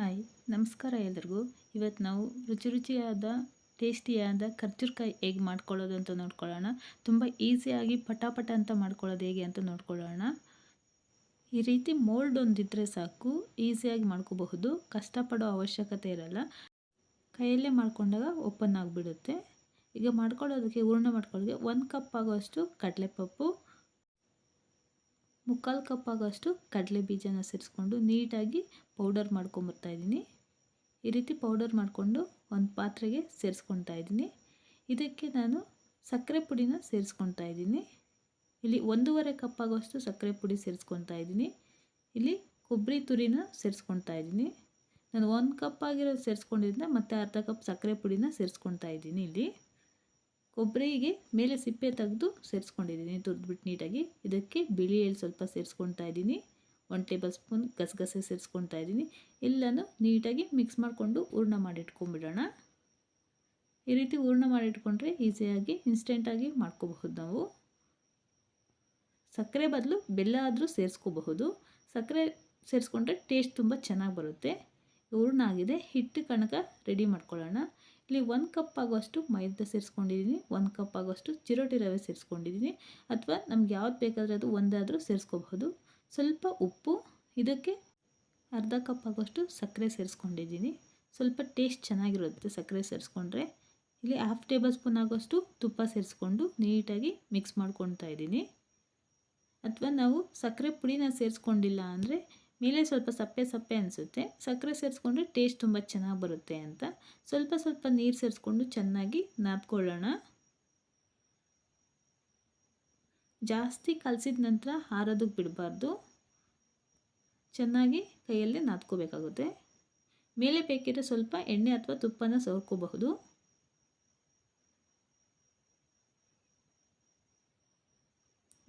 Hi, ನಮಸ್ಕಾರ ಎಲ್ರಿಗೂ. ಇವತ್ತು ನಾವು ರುಚಿ ರುಚಿಯಾದ, ಟೇಸ್ಟಿಯಾದ ಕರ್ಜೂರಕಾಯಿ ಹೇಗೆ ಮಾಡ್ಕೊಳ್ಳೋದು ಅಂತ ನೋಡ್ಕೊಳ್ಳೋಣ. ತುಂಬ ಈಸಿಯಾಗಿ ಪಟಾಪಟ ಅಂತ ಮಾಡ್ಕೊಳ್ಳೋದು ಹೇಗೆ ಅಂತ ನೋಡ್ಕೊಳ್ಳೋಣ. ಈ ರೀತಿ ಮೋಲ್ಡ್ ಒಂದಿದ್ದರೆ ಸಾಕು, ಈಸಿಯಾಗಿ ಮಾಡ್ಕೋಬಹುದು. ಕಷ್ಟಪಡೋ ಅವಶ್ಯಕತೆ ಇರಲ್ಲ. ಕೈಯಲ್ಲೇ ಮಾಡ್ಕೊಂಡಾಗ ಓಪನ್ ಆಗಿಬಿಡುತ್ತೆ. ಈಗ ಮಾಡ್ಕೊಳ್ಳೋದಕ್ಕೆ, ಹೂರ್ಣ ಮಾಡ್ಕೊಳ್ಳೋದಕ್ಕೆ ಒಂದು ಕಪ್ ಆಗೋಷ್ಟು ಕಡಲೆಪಪ್ಪು ಮುಕ್ಕಾಲು ಕಪ್ ಆಗೋಷ್ಟು ಕಡಲೆ ಬೀಜನ ಸೇರಿಸ್ಕೊಂಡು ನೀಟಾಗಿ ಪೌಡರ್ ಮಾಡ್ಕೊಂಬರ್ತಾಯಿದ್ದೀನಿ ಈ ರೀತಿ ಪೌಡರ್ ಮಾಡಿಕೊಂಡು ಒಂದು ಪಾತ್ರೆಗೆ ಸೇರಿಸ್ಕೊತಾ ಇದ್ದೀನಿ. ಇದಕ್ಕೆ ನಾನು ಸಕ್ಕರೆ ಪುಡಿನ ಸೇರಿಸ್ಕೊತಾ ಇದ್ದೀನಿ. ಇಲ್ಲಿ ಒಂದೂವರೆ ಕಪ್ ಆಗೋಷ್ಟು ಸಕ್ಕರೆ ಪುಡಿ ಸೇರಿಸ್ಕೊತಾ ಇದ್ದೀನಿ. ಇಲ್ಲಿ ಕೊಬ್ಬರಿ ತುರಿನ ಸೇರಿಸ್ಕೊತಾ ಇದ್ದೀನಿ. ನಾನು ಒಂದು ಕಪ್ ಆಗಿರೋದು ಸೇರಿಸ್ಕೊಂಡಿದ್ದ ಮತ್ತು ಅರ್ಧ ಕಪ್ ಸಕ್ಕರೆ ಪುಡಿನ ಸೇರಿಸ್ಕೊತಾ ಇದ್ದೀನಿ ಇಲ್ಲಿ. ಕೊಬ್ಬರಿಗೆ ಮೇಲೆ ಸಿಪ್ಪೆ ತೆಗೆದು ಸೇರಿಸ್ಕೊಂಡಿದ್ದೀನಿ. ತುರಿದ್ಬಿಟ್ಟು ನೀಟಾಗಿ. ಇದಕ್ಕೆ ಬಿಳಿ ಎಳ್ಳು ಸ್ವಲ್ಪ ಸೇರಿಸ್ಕೊತಾ ಇದ್ದೀನಿ. ಒನ್ ಟೇಬಲ್ ಸ್ಪೂನ್ ಗಸಗಸೆ ಸೇರಿಸ್ಕೊತಾ ಇದ್ದೀನಿ. ಎಲ್ಲನೂ ನೀಟಾಗಿ ಮಿಕ್ಸ್ ಮಾಡಿಕೊಂಡು ಹೂರ್ಣ ಮಾಡಿಟ್ಕೊಂಡ್ಬಿಡೋಣ ಈ ರೀತಿ ಹೂರ್ಣ ಮಾಡಿಟ್ಕೊಂಡ್ರೆ ಈಸಿಯಾಗಿ ಇನ್ಸ್ಟೆಂಟಾಗಿ ಮಾಡ್ಕೋಬಹುದು ನಾವು. ಸಕ್ಕರೆ ಬದಲು ಬೆಲ್ಲ ಆದರೂ ಸೇರಿಸ್ಕೋಬಹುದು. ಸಕ್ಕರೆ ಸೇರಿಸ್ಕೊಂಡ್ರೆ ಟೇಸ್ಟ್ ತುಂಬ ಚೆನ್ನಾಗಿ ಬರುತ್ತೆ. ಹೂರ್ಣ ಆಗಿದೆ. ಹಿಟ್ಟು ಕಣಕ ರೆಡಿ ಮಾಡ್ಕೊಳ್ಳೋಣ. ಇಲ್ಲಿ ಒಂದು ಕಪ್ ಆಗುವಷ್ಟು ಮೈದಾ ಸೇರಿಸ್ಕೊಂಡಿದ್ದೀನಿ ಒಂದು ಕಪ್ ಆಗುವಷ್ಟು ಚಿರೋಟಿ ರವೆ ಸೇರಿಸ್ಕೊಂಡಿದ್ದೀನಿ ಅಥವಾ ನಮ್ಗೆ ಯಾವ್ದು ಬೇಕಾದರೆ ಅದು ಒಂದಾದರೂ ಸೇರಿಸ್ಕೋಬಹುದು. ಸ್ವಲ್ಪ ಉಪ್ಪು, ಇದಕ್ಕೆ ಅರ್ಧ ಕಪ್ ಆಗುವಷ್ಟು ಸಕ್ಕರೆ ಸೇರಿಸ್ಕೊಂಡಿದ್ದೀನಿ ಸ್ವಲ್ಪ ಟೇಸ್ಟ್ ಚೆನ್ನಾಗಿರುತ್ತೆ ಸಕ್ಕರೆ ಸೇರಿಸ್ಕೊಂಡ್ರೆ. ಇಲ್ಲಿ ಹಾಫ್ ಟೇಬಲ್ ಸ್ಪೂನ್ ಆಗೋಷ್ಟು ತುಪ್ಪ ಸೇರಿಸ್ಕೊಂಡು ನೀಟಾಗಿ ಮಿಕ್ಸ್ ಮಾಡ್ಕೊತಾ ಇದ್ದೀನಿ ಅಥವಾ ನಾವು ಸಕ್ಕರೆ ಪುಡಿನ ಸೇರಿಸ್ಕೊಂಡಿಲ್ಲ ಅಂದರೆ ಮೇಲೆ ಸ್ವಲ್ಪ ಸಪ್ಪೆ ಸಪ್ಪೆ ಅನಿಸುತ್ತೆ. ಸಕ್ಕರೆ ಸೇರಿಸ್ಕೊಂಡ್ರೆ ಟೇಸ್ಟ್ ತುಂಬ ಚೆನ್ನಾಗಿ ಬರುತ್ತೆ ಅಂತ. ಸ್ವಲ್ಪ ಸ್ವಲ್ಪ ನೀರು ಸೇರಿಸ್ಕೊಂಡು ಚೆನ್ನಾಗಿ ನಾದ್ಕೊಳ್ಳೋಣ. ಜಾಸ್ತಿ ಕಲಸಿದ ನಂತರ ಹಾರೋದಕ್ಕೆ ಬಿಡಬಾರ್ದು. ಚೆನ್ನಾಗಿ ಕೈಯಲ್ಲೇ ನಾದ್ಕೋಬೇಕಾಗುತ್ತೆ. ಮೇಲೆ ಬೇಕಿದ್ರೆ ಸ್ವಲ್ಪ ಎಣ್ಣೆ ಅಥವಾ ತುಪ್ಪನ ಸವರ್ಕೋಬಹುದು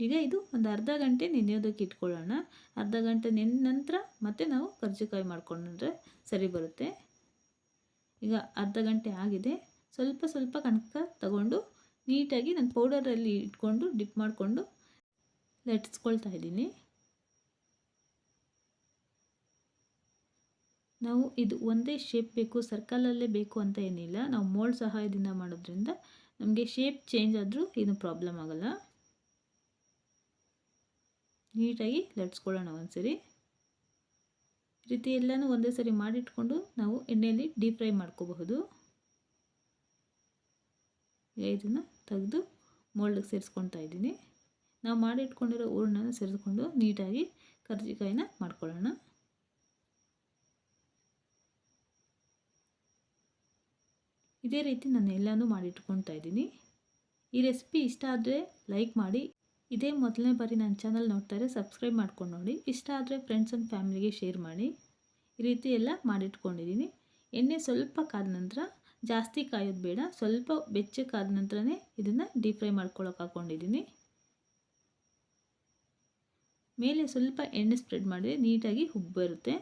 ಈಗ ಇದು ಒಂದು ಅರ್ಧ ಗಂಟೆ ನೆನೆಯೋದಕ್ಕೆ ಇಟ್ಕೊಳ್ಳೋಣ. ಅರ್ಧ ಗಂಟೆ ನೆನೆ ನಂತರ ಮತ್ತೆ ನಾವು ಕರ್ಜಿಕಾಯಿ ಮಾಡ್ಕೊಂಡ್ರೆ ಸರಿ ಬರುತ್ತೆ. ಈಗ ಅರ್ಧ ಗಂಟೆ ಆಗಿದೆ. ಸ್ವಲ್ಪ ಸ್ವಲ್ಪ ಕಣಕ ತಗೊಂಡು ನೀಟಾಗಿ ನಾನು ಪೌಡರಲ್ಲಿ ಇಟ್ಕೊಂಡು ಡಿಪ್ ಮಾಡಿಕೊಂಡು ಲಟ್ಸ್ಕೊಳ್ತಾ ಇದ್ದೀನಿ. ನಾವು ಇದು ಒಂದೇ ಶೇಪ್ ಬೇಕು ಸರ್ಕಲಲ್ಲೇ ಬೇಕು ಅಂತ ಏನಿಲ್ಲ. ನಾವು ಮೋಲ್ಡ್ ಸಹಾಯದಿಂದ ಮಾಡೋದ್ರಿಂದ ನಮಗೆ ಶೇಪ್ ಚೇಂಜ್ ಆದರೂ ಏನು ಪ್ರಾಬ್ಲಮ್ ಆಗೋಲ್ಲ. ನೀಟಾಗಿ ಲಟ್ಸ್ಕೊಳ್ಳೋಣ ಒಂದು ಸರಿ ರೀತಿ ಎಲ್ಲನೂ ಒಂದೇ ಸರಿ ಮಾಡಿಟ್ಕೊಂಡು ನಾವು ಎಣ್ಣೆಯಲ್ಲಿ ಡೀಪ್ ಫ್ರೈ ಮಾಡ್ಕೋಬಹುದು. ಇದನ್ನು ತೆಗೆದು ಮೋಲ್ಡಿಗೆ ಸೇರಿಸ್ಕೊತಾ ಇದ್ದೀನಿ. ನಾವು ಮಾಡಿಟ್ಕೊಂಡಿರೋ ಹೂರ್ಣನ ಸೇರಿಸ್ಕೊಂಡು ನೀಟಾಗಿ ಕರ್ಜಿಕಾಯಿನ ಮಾಡ್ಕೊಳ್ಳೋಣ. ಇದೇ ರೀತಿ ನಾನು ಎಲ್ಲನೂ ಮಾಡಿಟ್ಕೊತಾ ಇದ್ದೀನಿ. ಈ ರೆಸಿಪಿ ಇಷ್ಟ ಆದರೆ ಲೈಕ್ ಮಾಡಿ ಇದೇ ಮೊದಲನೇ ಬಾರಿ ನನ್ನ ಚಾನಲ್ ನೋಡ್ತಾರೆ, ಸಬ್ಸ್ಕ್ರೈಬ್ ಮಾಡ್ಕೊಂಡು ನೋಡಿ. ಇಷ್ಟ ಆದರೆ ಫ್ರೆಂಡ್ಸ್ ಆ್ಯಂಡ್ ಫ್ಯಾಮಿಲಿಗೆ ಶೇರ್ ಮಾಡಿ. ಈ ರೀತಿ ಎಲ್ಲ ಮಾಡಿಟ್ಕೊಂಡಿದ್ದೀನಿ ಎಣ್ಣೆ ಸ್ವಲ್ಪ ಕಾದ ನಂತರ ಜಾಸ್ತಿ ಕಾಯೋದು ಬೇಡ, ಸ್ವಲ್ಪ ಬೆಚ್ಚಕ್ಕಾದ ನಂತರನೇ ಇದನ್ನು ಡೀಪ್ ಫ್ರೈ ಮಾಡ್ಕೊಳ್ಳೋಕೆ ಹಾಕ್ಕೊಂಡಿದ್ದೀನಿ ಮೇಲೆ ಸ್ವಲ್ಪ ಎಣ್ಣೆ ಸ್ಪ್ರೆಡ್ ಮಾಡಿದ್ರೆ ನೀಟಾಗಿ ಹುಬ್ಬು ಬರುತ್ತೆ.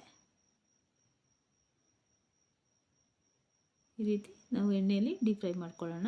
ಈ ರೀತಿ ನಾವು ಎಣ್ಣೆಯಲ್ಲಿ ಡೀಪ್ ಫ್ರೈ ಮಾಡ್ಕೊಳ್ಳೋಣ.